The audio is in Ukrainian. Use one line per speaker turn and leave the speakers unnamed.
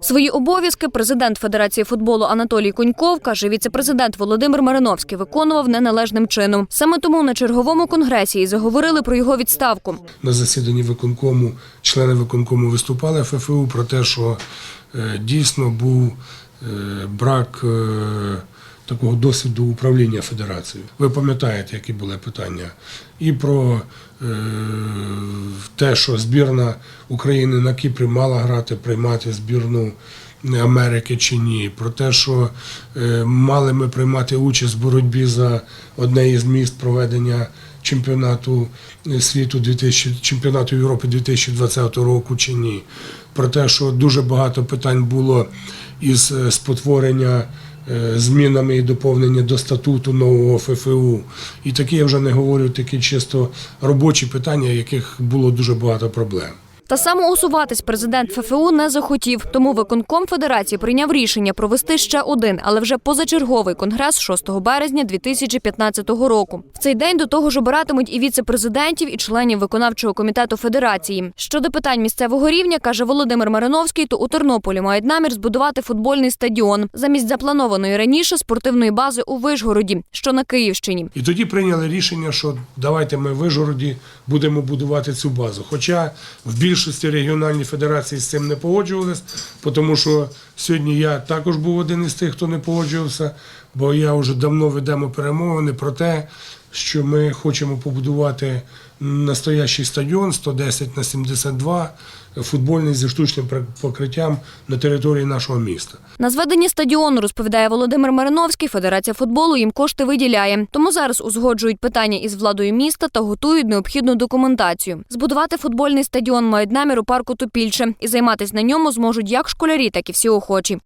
Свої обов'язки президент Федерації футболу Анатолій Куньков каже, віце-президент Володимир Мариновський виконував неналежним чином. Саме тому на черговому конгресі і заговорили про його відставку.
на засіданні виконкому члени виконкому виступали ФФУ про те, що е, дійсно був е, брак е, такого досвіду управління федерацією. Ви пам'ятаєте, які були питання і про е, те, що збірна України на Кіпрі мала грати, приймати збірну. Америки чи ні, про те, що е, мали ми приймати участь в боротьбі за одне із міст проведення чемпіонату світу 2000, чемпіонату Європи 2020 року чи ні. Про те, що дуже багато питань було із е, спотворення е, змінами і доповнення до статуту нового ФФУ. І такі я вже не говорю, такі чисто робочі питання, яких було дуже багато проблем.
Та самоусуватись президент ФФУ не захотів. Тому виконком федерації прийняв рішення провести ще один, але вже позачерговий конгрес 6 березня 2015 року. В цей день до того ж обиратимуть і віце-президентів, і членів виконавчого комітету федерації. Щодо питань місцевого рівня, каже Володимир Мариновський, то у Тернополі мають намір збудувати футбольний стадіон замість запланованої раніше спортивної бази у Вишгороді, що на Київщині.
І тоді прийняли рішення, що давайте ми в Вижгороді будемо будувати цю базу. Хоча в більшості регіональні федерації з цим не погоджувалися, тому що сьогодні я також був один із тих, хто не погоджувався, бо я вже давно ведемо перемовини про те, що ми хочемо побудувати настоящий стадіон 110 на 72, футбольний зі штучним покриттям на території нашого міста.
На зведення стадіону, розповідає Володимир Мариновський, Федерація футболу їм кошти виділяє. Тому зараз узгоджують питання із владою міста та готують необхідну документацію. Збудувати футбольний стадіон мають намір у парку Топільче, і займатися на ньому зможуть як школярі, так і всі охочі.